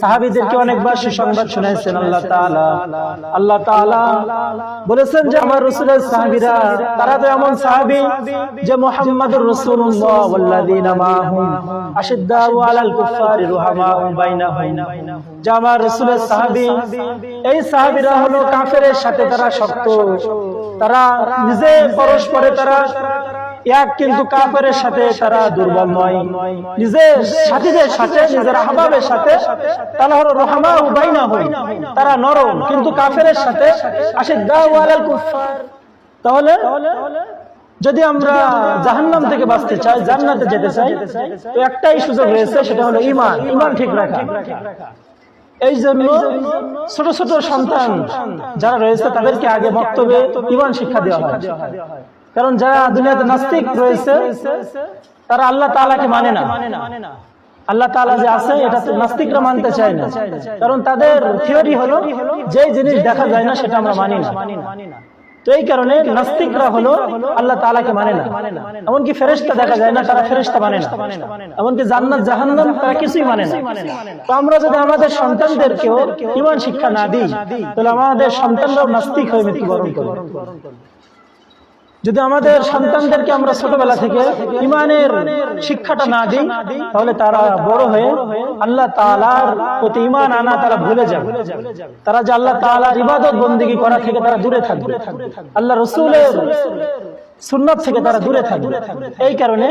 সাহাবিদেরকে অনেকবার সুসংবাদ শুনাইছেন আল্লাহ আল্লাহ বলেছেন যে আমার তারা তো এমন যে শক্ত। তারা নিজে পরস্পরে তারা এক কিন্তু কাফেরের সাথে তারা দুর্বল নয়। নিজের সাথীদের সাথে নিজের আহবাবের সাথে তারা হলো রহমা উবাইনা হই তারা নরম কিন্তু কাফেরের সাথে আসে দাওয়ালাল কুফার তাহলে যদি আমরা জাহান্নাম থেকে বাঁচতে চাই জান্নাতে যেতে চাই তো একটাই সুযোগ রয়েছে সেটা হলো ইমান। ইমান ঠিক রাখা। এই জন্য ছোট ছোট সন্তান যারা রয়েছে, তাদেরকে আগে বক্তব্যে ইমান শিক্ষা দেওয়া হয়। কারণ যারা দুনিয়াতে নাস্তিক রয়েছে, তারা আল্লাহ তালাকে মানে না। আল্লাহ তালা যে আছে, এটা নাস্তিকরা মানতে চায় না। কারণ তাদের থিওরি হলো যে জিনিস দেখা যায় না, সেটা আমরা মানি না। তো এই কারণে নাস্তিকরা হলো আল্লাহ তালাকে মানে না। এমনকি ফেরেস্তা দেখা যায় না, তারা ফেরেস্তা মানে না। এমনকি জান্নাত, জাহান্নাম, তারা কিছুই মানে না। তো আমরা যদি আমাদের সন্তানদেরকেও ইমান শিক্ষা না দিই, তাহলে আমাদের সন্তানরাও নাস্তিক হয়ে মৃত্যুবরণ করবে। যদি আমাদের সন্তানদেরকে আমরা ছোটবেলা থেকে ইমানের শিক্ষাটা না দিই, তাহলে তারা বড় হয়ে আল্লাহ তালার প্রতি ইমান আনা তারা ভুলে যাবে। তারা যে আল্লাহ তালার ইবাদত বন্দিগি করা থেকে তারা দূরে থাকবে। আল্লাহ রসুলের সুন্নত থেকে তারা দূরে থাকবে। এই কারণে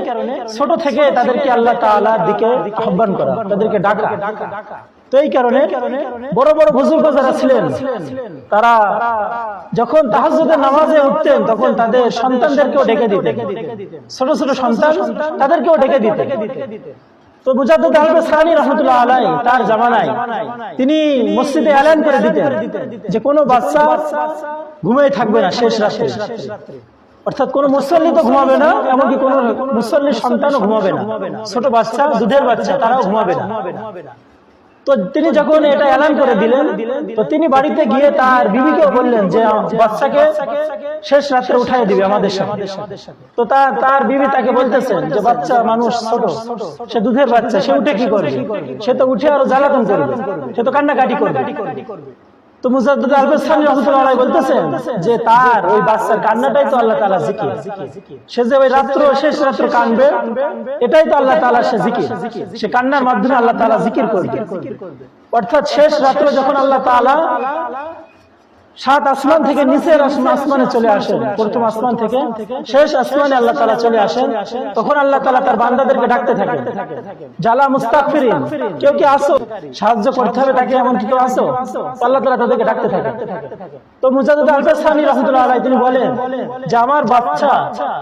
ছোট থেকে তাদেরকে আল্লাহ তালার দিকে আহ্বান করা, তাদেরকে ডাকা। তো এই কারণে বড় বড় বুজুর্গ যারা ছিলেন। তারা যখন তাহাজুদের নামাজে উঠতেন, তখন তাদের সন্তানদেরকেও ডেকে দিতেন। ছোট ছোট সন্তান তাদেরকেও ডেকে দিতেন। তো মুজাদ্দুদ সানি রহমতুল্লাহ আলাই তার জামানায় তিনি মসজিদে এলান করে দিতেন যে কোনো বাচ্চা ঘুমিয়ে থাকবে না শেষ রাত্রে অর্থাৎ কোন মুসল্লি তো ঘুমাবে না, এমনকি কোন মুসল্লির সন্তানও ঘুমাবে না। ছোট বাচ্চা, দুধের বাচ্চা, তারাও ঘুমাবে না। তো তিনি যখন এটা এলান করে দিলেন, তো তিনি বাড়িতে গিয়ে তার বিবিকে বললেন যে, বাচ্চাকে শেষ রাত্রে উঠাই দিবে আমাদের সাথে। তো তার তার বিবি তাকে বলতেছেন যে, বাচ্চা মানুষ ছোট, সে দুধের বাচ্চা, সে উঠে কি করবে? সে তো উঠে আরও জ্বালাতন করবে, সে তো কান্নাকাটি করবে। তো বলতেছেন যে তার ওই বাচ্চার কান্নাটাই তো আল্লাহ তাআলা জিকির। সে যে ওই রাত্র, শেষ রাত্র কানবে, এটাই তো আল্লাহ তাআলা সে জিকির। সে কান্নার মাধ্যমে আল্লাহ তাআলা জিকির করবে। অর্থাৎ শেষ রাত্র যখন আল্লাহ তাআলা সাত আসমান থেকে নিচের আসমানে চলে আসেন। প্রথম আসমান থেকে শেষ আসমানে আল্লাহ তালা চলে আসেন। তখন আল্লাহ তালা তার বান্দাদেরকে ডাকতে থাকে জালা মুস্তাকফিরিন, কেউ কি আসো? সাহায্য করতে হবে তাকে এমন কেউ আসো? আল্লাহ তালা তাদেরকে ডাকতে থাকে তো মুজাদুদ আলফাসানি রহমতুল্লাহ আলাই তিনি বলেন যে আমার বাচ্চা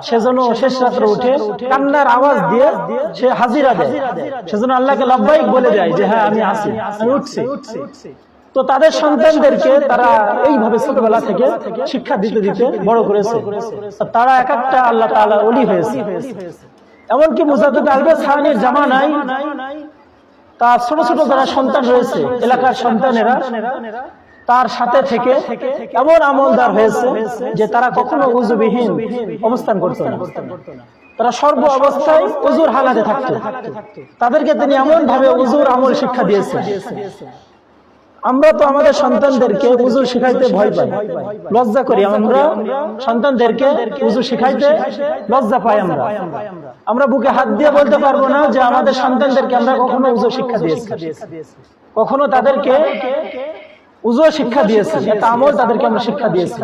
সেজন্য শেষ রাত্র উঠে কান্নার আওয়াজ দিয়ে সে হাজিরা দেয়। সেজন্য আল্লাহকে লব্বাইক বলে দেয় যে হ্যাঁ আমি আসি, আমি উঠছি। তো তাদের সন্তানদেরকে তারা এইভাবে ছোটবেলা থেকে শিক্ষা দিতে দিতে বড় করেছে। তারা এক একটা আল্লাহ তাআলা অলি হয়েছে। এমনকি মুজাদ্দুদ আলবে সাহানির জামানায় তার ছোট ছোট যারা সন্তান রয়েছে, এলাকার সন্তানেরা, তার সাথে থেকে এমন আমলদার হয়েছে যে তারা কখনো উজুবিহীন অবস্থান করতো না। তারা সর্ব অবস্থায় উজুর হালাতে থাকতো। তাদেরকে তিনি এমন ভাবে উজুর আমল শিক্ষা দিয়েছে আমরা তো আমাদের সন্তানদেরকে উজু শিখাইতে ভয় পাই। লজ্জা করি আমরা। সন্তানদেরকে উজু শিখাইতে লজ্জা পাই আমরা। আমরা বুকে হাত দিয়ে বলতে পারব না যে আমাদের সন্তানদেরকে আমরা কখনো উজু শিক্ষা দিয়েছি। কখনো তাদেরকে উজু শিক্ষা দিয়েছি, একটা আমল তাদেরকে আমরা শিক্ষা দিয়েছি।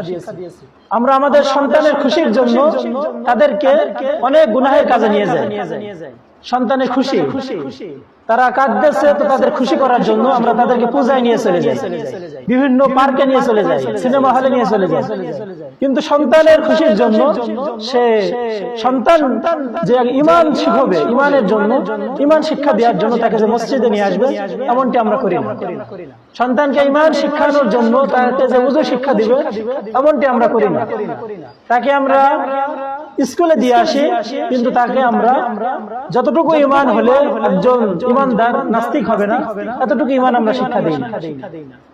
আমরা আমাদের সন্তানের খুশির জন্য তাদেরকে অনেক গুনাহের কাজে নিয়ে যাই। সন্তানের খুশি। তারা কাঁদতেছে তো তাদের খুশি করার জন্য আমরা তাদেরকে পূজায় নিয়ে চলে যাই। বিভিন্ন পার্কে নিয়ে চলে যাই, সিনেমা হলে নিয়ে চলে যাই। কিন্তু সন্তানের খুশির জন্য সে সন্তান যে ইমান শিখবে, ইমানের জন্য, ইমান শিক্ষা দেওয়ার জন্য তাকে যে মসজিদে নিয়ে আসবে, এমনটি আমরা করি না। সন্তানকে ইমান শিক্ষানোর জন্য তাকে যে উজু শিক্ষা দিবে, এমনটি আমরা করি না। তাকে আমরা স্কুলে দিয়ে আসি, কিন্তু তাকে আমরা যতটুকু ইমান হলে একজন ইমানদার নাস্তিক হবে না, এতটুকু ইমান আমরা শিক্ষা দিই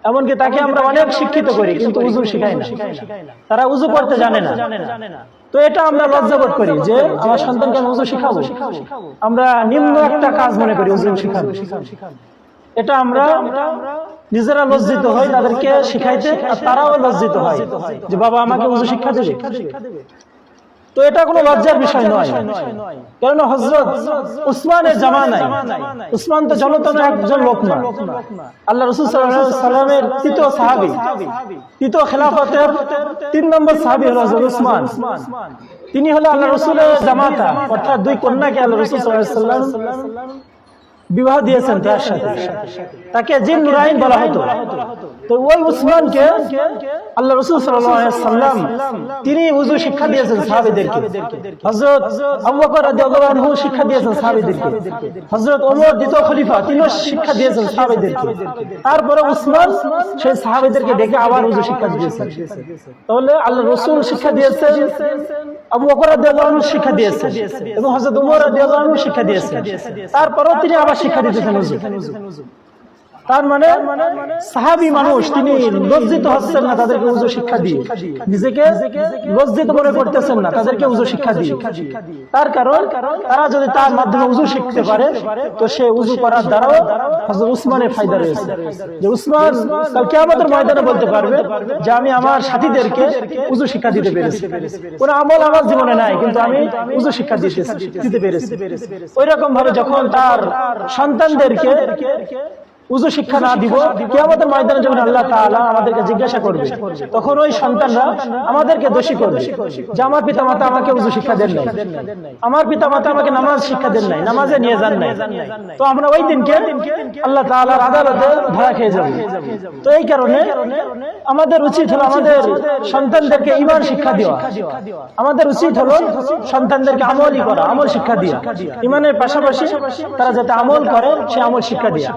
এমনকি তাকে আমরা অনেক শিক্ষিত করি, কিন্তু উজু শিখাই না। তারা উজু করতে জানে না। তো এটা আমরা লজ্জাবোধ করি যে আমার সন্তানকে আমি উজু শিখাবো। আমরা নিম্ন একটা কাজ মনে করি উজু শিখাবো এটা আমরা নিজেরা লজ্জিত হই, তাদেরকে শিখাইতে, আর তারাও লজ্জিত হয় যে বাবা আমাকে উজু শিক্ষা দেবে। তো এটা কোনো লজ্জার বিষয় নয়। কেননা হজরত উসমানের জামা নাই উসমান তো জনতন একজন লোক না। আল্লাহ রসুল সাল্লামের তৃতীয় সাহাবি। তৃতীয় খেলাফতের তিন নম্বর সাহাবি হল হজরত উসমান। তিনি হলো আল্লাহ রসুলের জামাতা অর্থাৎ দুই কন্যাকে আল্লাহ রসুল সাল্লাম বিবাহ দিয়েছেন তার সাথে। তাকে জিন নুরাইন বলা হতো। তো ওই উসমানকে আল্লাহ রসুল সাল্লাম তিনি উজু শিক্ষা দিয়েছেন সাহাবিদেরকে। হজরত আবু বকর রাদিয়াল্লাহু আনহু শিক্ষা দিয়েছেন সাহাবিদেরকে। হজরত ওমর দ্বিতীয় খলিফা, তিনিও শিক্ষা দিয়েছেন সাহাবিদেরকে। তারপরে উসমান সেই সাহাবিদেরকে ডেকে আবার উজু শিক্ষা দিয়েছেন। তাহলে আল্লাহ রসুল শিক্ষা দিয়েছেন, আবু বকর রাদিয়াল্লাহু শিক্ষা দিয়েছেন এবং হযরত ওমর রাদিয়াল্লাহু আনহু শিক্ষা দিয়েছেন। তারপরেও তিনি আবার শিক্ষা দিতেছেন তার মানে সাহাবী মানুষ, তিনি লজ্জিত হচ্ছেন না তাদেরকে উজু শিক্ষা দিয়ে। নিজেকে লজ্জিত মনে করতেছেন না, তাদেরকে উজু শিক্ষা দিয়ে। তার কারণ, তারা যদি তার মাধ্যমে উজু শিখতে পারে, তো সে উজু করার দ্বারাও হযরত উসমানের ফায়দা রয়েছে। যে উসমান কাল আমাদের ময়দানে বলতে পারবে যে, আমি আমার সাথীদেরকে উজু শিক্ষা দিতে পেরেছি। কোন আমল আমার জীবনে নাই, কিন্তু আমি উজু শিক্ষা দিতে পেরেছি। ওই রকম ভাবে যখন তার সন্তানদেরকে উজু শিক্ষা না দিব, কিয়ামতের ময়দানে যখন আল্লাহ তাআলা আমাদেরকে জিজ্ঞাসা করবে। তখন ওই সন্তানরা আমাদেরকে দোষী করবে যে, আমার পিতা মাতা আমাকে উজু শিক্ষা দেন নাই। আমার পিতা মাতা আমাকে নামাজ শিক্ষা দেন নাই, নামাজে নিয়ে যান নাই। তো আমরা ওই দিনকে আল্লাহ তাআলার আদালতে ধরা খেয়ে যাব। তো এই কারণে আমাদের উচিত হলো আমাদের সন্তানদেরকে ইমান শিক্ষা দেওয়া। আমাদের উচিত হলো সন্তানদেরকে আমলই করা, আমল শিক্ষা দেওয়া। ইমানের পাশাপাশি তারা যাতে আমল করে, সে আমল শিক্ষা দিয়া।